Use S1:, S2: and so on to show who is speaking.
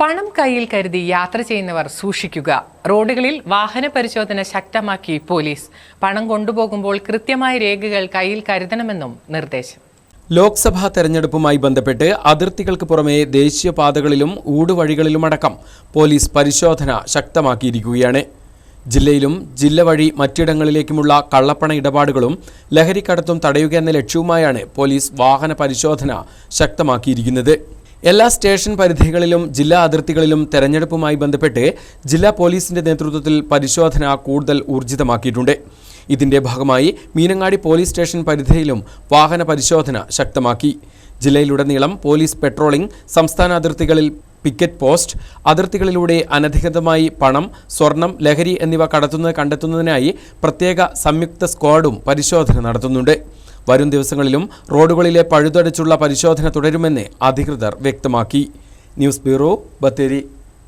S1: പണം കയ്യിൽ കരുതി യാത്ര ചെയ്യുന്നവർ സൂക്ഷിക്കുക റോഡുകളിൽ വാഹന പരിശോധന ശക്തമാക്കി പോലീസ് പണം കൊണ്ടുപോകുമ്പോൾ കൃത്യമായ രേഖകൾ കയ്യിൽ കരുതണമെന്നും നിർദ്ദേശം
S2: ലോക്സഭാ തെരഞ്ഞെടുപ്പുമായി ബന്ധപ്പെട്ട് അതിർത്തികൾക്ക് പുറമെ ദേശീയപാതകളിലും ഊടുവഴികളിലുമടക്കം പോലീസ് പരിശോധന ശക്തമാക്കിയിരിക്കുകയാണ് ജില്ലയിലും ജില്ല വഴി മറ്റിടങ്ങളിലേക്കുമുള്ള കള്ളപ്പണ ഇടപാടുകളും ലഹരിക്കടത്തും തടയുക എന്ന ലക്ഷ്യവുമായാണ് പോലീസ് വാഹന പരിശോധന ശക്തമാക്കിയിരിക്കുന്നത് എല്ലാ സ്റ്റേഷൻ പരിധികളിലും ജില്ലാ അതിർത്തികളിലും തെരഞ്ഞെടുപ്പുമായി ബന്ധപ്പെട്ട് ജില്ലാ പോലീസിന്റെ നേതൃത്വത്തിൽ പരിശോധന കൂടുതൽ ഊർജിതമാക്കിയിട്ടുണ്ട് ഇതിന്റെ ഭാഗമായി മീനങ്ങാടി പോലീസ് സ്റ്റേഷൻ പരിധിയിലും വാഹന പരിശോധന ശക്തമാക്കി ജില്ലയിലുടനീളം പോലീസ് പെട്രോളിംഗ് സംസ്ഥാന അതിർത്തികളിൽ പിക്കറ്റ് പോസ്റ്റ് അതിർത്തികളിലൂടെ അനധികൃതമായി പണം സ്വർണം ലഹരി എന്നിവ കടത്തുന്നത് കണ്ടെത്തുന്നതിനായി പ്രത്യേക സംയുക്ത സ്ക്വാഡും പരിശോധന നടത്തുന്നുണ്ട് വരും ദിവസങ്ങളിലും റോഡുകളിലെ പഴുതടച്ചുള്ള പരിശോധന തുടരുമെന്ന് അധികൃതർ വ്യക്തമാക്കി ന്യൂസ് ബ്യൂറോ ബത്തേരി